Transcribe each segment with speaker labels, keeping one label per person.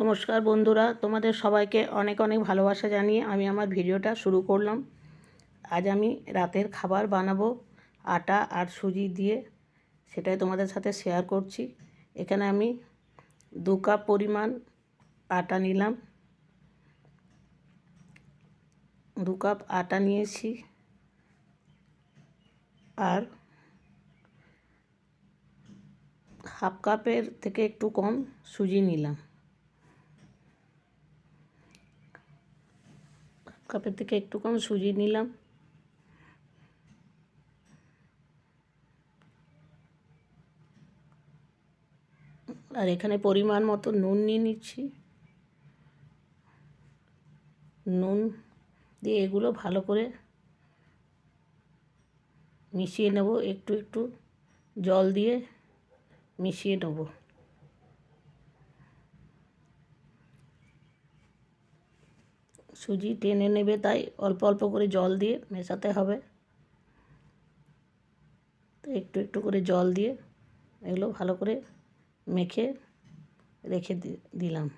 Speaker 1: নমস্কার বন্ধুরা, তোমাদের সবাইকে অনেক অনেক ভালোবাসা জানিয়ে আমি আমার ভিডিওটা শুরু করলাম। আজ আমি রাতের খাবার বানাবো, আটা আর সুজি দিয়ে, সেটাই তোমাদের সাথে শেয়ার করছি। এখানে আমি দু কাপ পরিমাণ আটা নিলাম। দু কাপ আটা নিয়েছি। আর হাফ কাপের থেকে একটু কম সুজি নিলাম। কাপের থেকে একটু কম সুজি নিলাম। আর এখানে পরিমাণ মতো নুন নিয়ে নিচ্ছি। নুন দিয়ে এগুলো ভালো করে মিশিয়ে নেব। একটু একটু জল দিয়ে মিশিয়ে নেব। সুজি টেনে নেবে তাই অল্প অল্প করে জল দিয়ে মেশাতে হবে। তো একটু একটু করে জল দিয়ে এগুলো ভালো করে মেখে রেখে দিলাম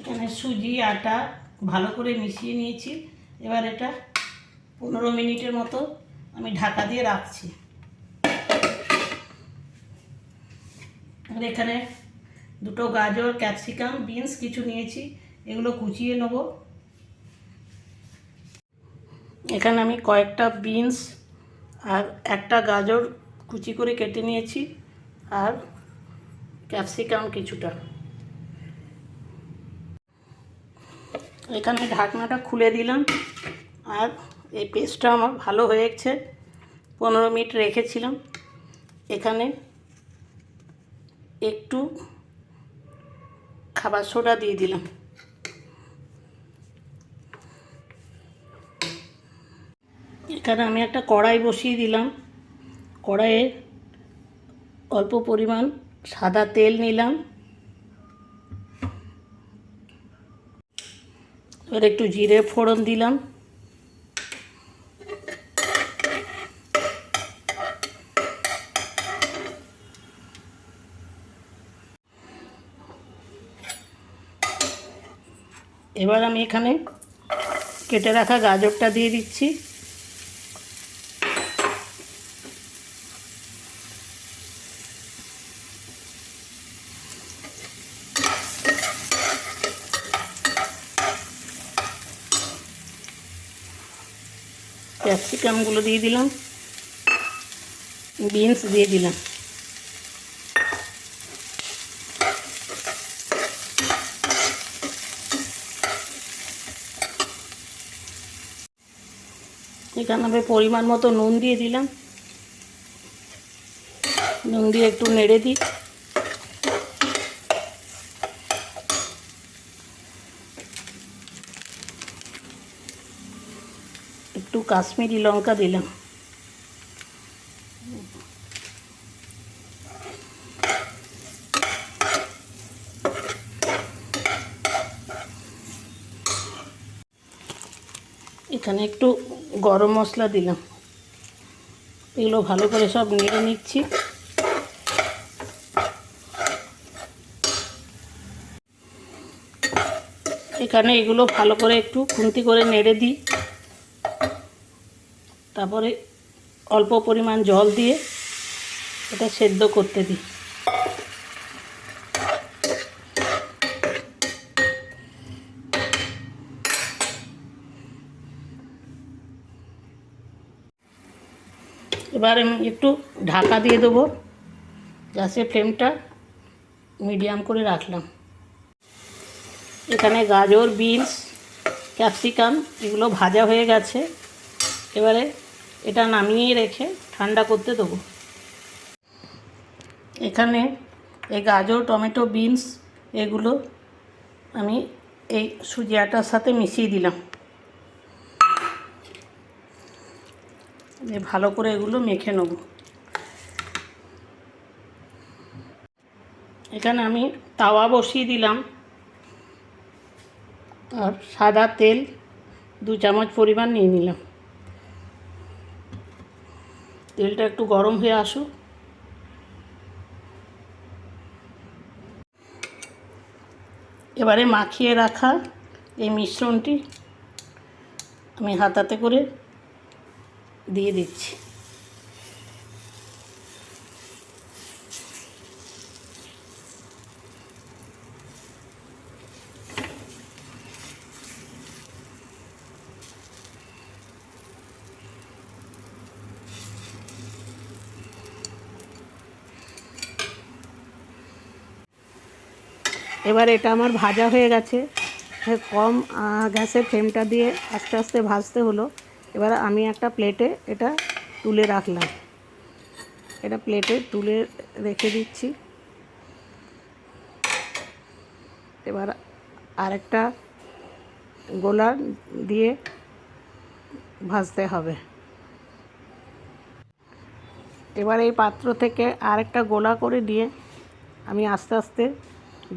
Speaker 1: এখানে সুজি, আটা ভালো করে মিশিয়ে নিয়েছি। এবার এটা পনেরো মিনিটের মতো আমি ঢাকা দিয়ে রাখছি। আর এখানে দুটো গাজর, ক্যাপসিকাম, বিনস কিছু নিয়েছি, এগুলো কুচিয়ে নেব। এখানে আমি কয়েকটা বিনস আর একটা গাজর কুচি করে কেটে নিয়েছি, আর ক্যাপসিকাম কিছুটা। এখানে ঢাকনাটা খুলে দিলাম। আর এই পেস্টটা আমার ভালো হয়েছে। পনেরো মিনিট রেখেছিলাম। এখানে একটু খাবার সোডা দিয়ে দিলাম। এখানে আমি একটা কড়াই বসিয়ে দিলাম। কড়াইয়ে অল্প পরিমাণ সাদা তেল নিলাম। এবার একটু জিরে ফোড়ন দিলাম। এবার আমি এখানে কেটে রাখা গাজরটা দিয়ে দিচ্ছি। ক্যাপসিকামগুলো দিয়ে দিলাম। বিনস দিয়ে দিলাম। এখানে আমি পরিমাণ মতো নুন দিয়ে দিলাম। নুন দিয়ে একটু নেড়ে দিই। একটু কাশ্মীরি লঙ্কা দিলাম। এখানে একটু গরম মশলা দিলাম। এগুলো ভালো করে সব নেড়ে নিচ্ছি। এখানে এগুলো ভালো করে একটু খুন্তি করে নেড়ে দিই। তারপরে অল্প পরিমাণ জল দিয়ে এটা সেদ্ধ করতে দিই। এবার আমি একটু ঢাকা দিয়ে দেবো, গ্যাসের ফ্লেমটা মিডিয়াম করে রাখলাম। এখানে গাজর, বিনস, ক্যাপসিকাম এগুলো ভাজা হয়ে গেছে। এবারে এটা নামিয়ে রেখে ঠান্ডা করতে দেবো। এখানে এই গাজর, টমেটো, বিনস এগুলো আমি এই সুজি আটার সাথে মিশিয়ে দিলাম। ভালো করে এগুলো মেখে নেব। এখানে আমি তাওয়া বসিয়ে দিলাম। আর সাদা তেল দু চামচ পরিমাণ নিয়ে নিলাম। তেলটা একটু গরম হয়ে আসুক। এবারে মাখিয়ে রাখা এই মিশ্রণটি আমি হাতাতে করে দিয়ে দিচ্ছি। এবার এটা আমার ভাজা হয়ে গেছে। কম গ্যাসের ফ্লেমটা দিয়ে আস্তে আস্তে ভাজতে হলো। এবার আমি একটা প্লেটে এটা তুলে রাখলাম। এটা প্লেটে তুলে রেখে দিচ্ছি। এবার আরেকটা গোলা দিয়ে ভাজতে হবে। এবার এই পাত্র থেকে আরেকটা গোলা করে দিয়ে আমি আস্তে আস্তে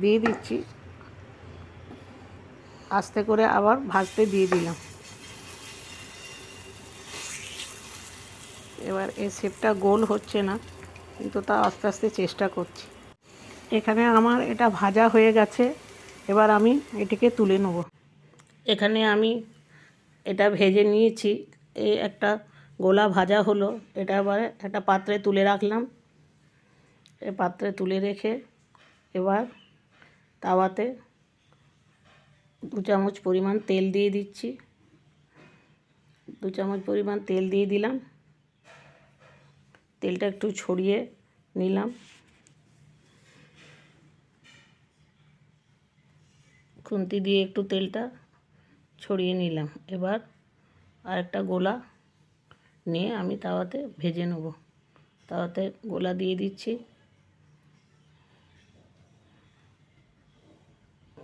Speaker 1: দিয়ে দিচ্ছি। আস্তে করে আবার ভাজতে দিয়ে দিলাম। এবার এই শেপটা গোল হচ্ছে না, কিন্তু তা আস্তে আস্তে চেষ্টা করছি। এখানে আমার এটা ভাজা হয়ে গেছে, এবার আমি এটিকে তুলে নেব। এখানে আমি এটা ভেজে নিয়েছি এই একটা গোলা ভাজা হলো, এটা আবার একটা পাত্রে তুলে রাখলাম। এই পাত্রে তুলে রেখে এবার তাওয়াতে দু চামচ পরিমাণ তেল দিয়ে দিচ্ছি। দু চামচ পরিমাণ তেল দিয়ে দিলাম। তেলটা একটু ছড়িয়ে নিলাম। খুন্তি দিয়ে একটু তেলটা ছড়িয়ে নিলাম। এবার আরেকটা গোলা নিয়ে আমি তাওয়াতে ভেজে নেব। তাওয়াতে গোলা দিয়ে দিচ্ছি।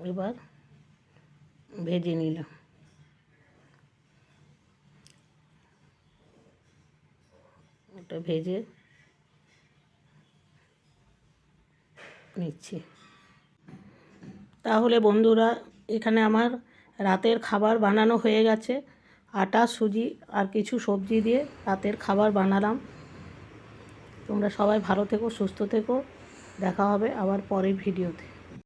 Speaker 1: এবার ভেজে নিলাম। ওটা ভেজে নিচ্ছি। তাহলে বন্ধুরা, এখানে আমার রাতের খাবার বানানো হয়ে গেছে। আটা, সুজি আর কিছু সবজি দিয়ে রাতের খাবার বানালাম। তোমরা সবাই ভালো থেকো, সুস্থ থেকো। দেখা হবে আবার পরের ভিডিওতে।